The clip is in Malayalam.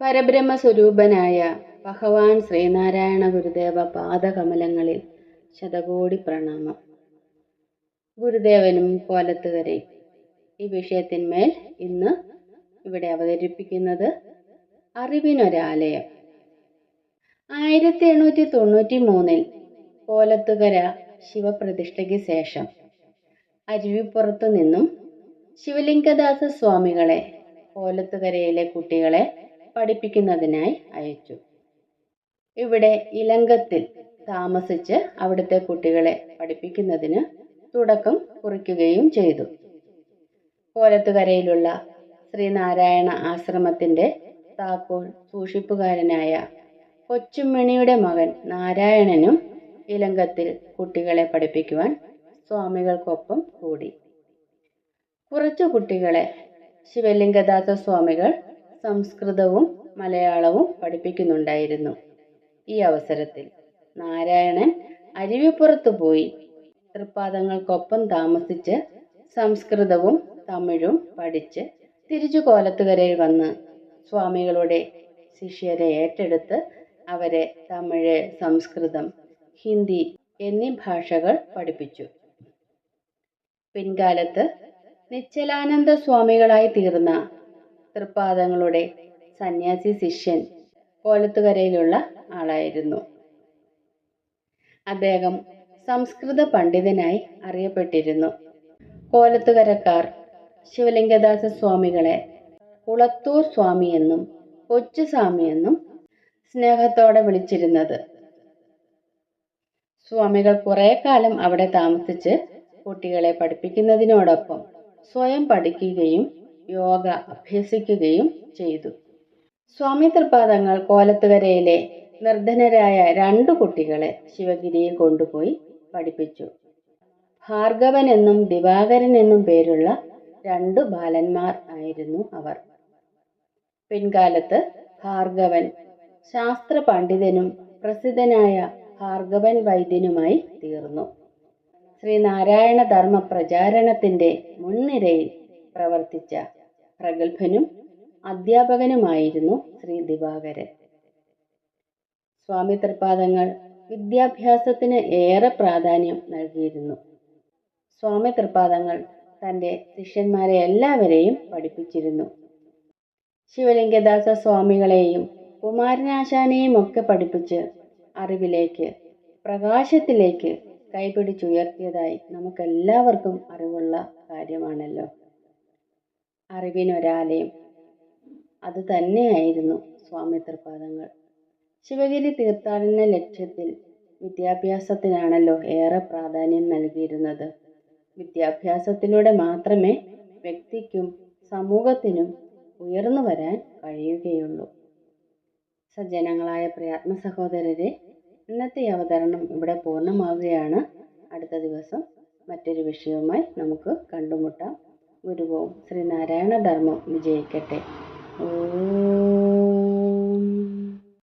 പരബ്രഹ്മസ്വരൂപനായ ഭഗവാൻ ശ്രീനാരായണ ഗുരുദേവ പാദകമലങ്ങളിൽ ശതകോടി പ്രണാമം. ഗുരുദേവനും കോലത്തുകരയും ഈ വിഷയത്തിന്മേൽ ഇന്ന് ഇവിടെ അവതരിപ്പിക്കുന്നത് അറിവിനൊരാലയം. ആയിരത്തി എണ്ണൂറ്റി തൊണ്ണൂറ്റി മൂന്നിൽ കോലത്തുകര ശിവപ്രതിഷ്ഠയ്ക്ക് ശേഷം അരുവിപ്പുറത്തു നിന്നും ശിവലിംഗദാസ സ്വാമികളെ കോലത്തുകരയിലെ കുട്ടികളെ പഠിപ്പിക്കുന്നതിനായി അയച്ചു. ഇവിടെ ഇലങ്കത്തിൽ താമസിച്ച് അവിടുത്തെ കുട്ടികളെ പഠിപ്പിക്കുന്നതിന് തുടക്കം കുറിക്കുകയും ചെയ്തു. കോലത്തുകരയിലുള്ള ശ്രീനാരായണ ആശ്രമത്തിന്റെ താക്കോൽ സൂക്ഷിപ്പുകാരനായ കൊച്ചുമണിയുടെ മകൻ നാരായണനും ഇലങ്കത്തിൽ കുട്ടികളെ പഠിപ്പിക്കുവാൻ സ്വാമികൾക്കൊപ്പം കൂടി. കുറച്ചു കുട്ടികളെ ശിവലിംഗദാസ സ്വാമികൾ സംസ്കൃതവും മലയാളവും പഠിപ്പിക്കുന്നുണ്ടായിരുന്നു. ഈ അവസരത്തിൽ നാരായണൻ അരുവിപ്പുറത്തു പോയി തൃപ്പാദങ്ങൾക്കൊപ്പം താമസിച്ച് സംസ്കൃതവും തമിഴും പഠിച്ച് തിരിച്ചു കോലത്തുകരയിൽ വന്ന് സ്വാമികളുടെ ശിഷ്യരെ ഏറ്റെടുത്ത് അവരെ തമിഴ് സംസ്കൃതം ഹിന്ദി എന്നീ ഭാഷകൾ പഠിപ്പിച്ചു. പിൻകാലത്ത് നിശ്ചലാനന്ദ സ്വാമികളായി തീർന്ന തൃപ്പാദങ്ങളുടെ സന്യാസി ശിഷ്യൻ കോലത്തുകരയിലുള്ള ആളായിരുന്നു. അദ്ദേഹം സംസ്കൃത പണ്ഡിതനായി അറിയപ്പെട്ടിരുന്നു. കോലത്തുകരക്കാർ ശിവലിംഗദാസ സ്വാമികളെ കുളത്തൂർ സ്വാമി എന്നും കൊച്ചുസ്വാമി എന്നും സ്നേഹത്തോടെ വിളിച്ചിരുന്നത്. സ്വാമികൾ കുറെ കാലം അവിടെ താമസിച്ച് കുട്ടികളെ പഠിപ്പിക്കുന്നതിനോടൊപ്പം സ്വയം പഠിക്കുകയും യോഗ അഭ്യസിക്കുകയും ചെയ്തു. സ്വാമി തൃപാദങ്ങൾ കോലത്തുകരയിലെ നിർധനരായ രണ്ടു കുട്ടികളെ ശിവഗിരിയിൽ കൊണ്ടുപോയി പഠിപ്പിച്ചു. ഭാർഗവൻ എന്നും ദിവാകരൻ എന്നും പേരുള്ള രണ്ടു ബാലന്മാർ ആയിരുന്നു അവർ. പിൻകാലത്ത് ഭാർഗവൻ ശാസ്ത്ര പണ്ഡിതനും പ്രസിദ്ധനായ ഭാർഗവൻ വൈദ്യനുമായി തീർന്നു. ശ്രീനാരായണ ധർമ്മ പ്രചാരണത്തിന്റെ മുൻനിരയിൽ പ്രവർത്തിച്ച പ്രഗത്ഭനും അധ്യാപകനുമായിരുന്നു ശ്രീ ദിവാകരൻ. സ്വാമി തൃപാദങ്ങൾ വിദ്യാഭ്യാസത്തിന് ഏറെ പ്രാധാന്യം നൽകിയിരുന്നു. സ്വാമി തൃപാദങ്ങൾ തന്റെ ശിഷ്യന്മാരെ എല്ലാവരെയും പഠിപ്പിച്ചിരുന്നു. ശിവലിംഗദാസ സ്വാമികളെയും കുമാരനാശാനെയും ഒക്കെ പഠിപ്പിച്ച് അറിവിലേക്ക് പ്രകാശത്തിലേക്ക് കൈപിടിച്ചുയർത്തിയതായി നമുക്കെല്ലാവർക്കും അറിവുള്ള കാര്യമാണല്ലോ. അറിവിനൊരാലയം. അത് തന്നെയായിരുന്നു സ്വാമി തൃപാദങ്ങൾ ശിവഗിരി തീർത്ഥാടന ലക്ഷ്യത്തിൽ വിദ്യാഭ്യാസത്തിനാണല്ലോ ഏറെ പ്രാധാന്യം നൽകിയിരുന്നത്. വിദ്യാഭ്യാസത്തിലൂടെ മാത്രമേ വ്യക്തിക്കും സമൂഹത്തിനും ഉയർന്നു വരാൻ കഴിയുകയുള്ളൂ. സജ്ജനങ്ങളായ പ്രയാത്മ സഹോദരരെ ഇന്നത്തെ ഈ അവതരണം ഇവിടെ പൂർണമാവുകയാണ്. അടുത്ത ദിവസം മറ്റൊരു വിഷയവുമായി നമുക്ക് കണ്ടുമുട്ടാം. ഗുരുവും ശ്രീനാരായണ ധർമ്മം വിജയിക്കട്ടെ. ഓ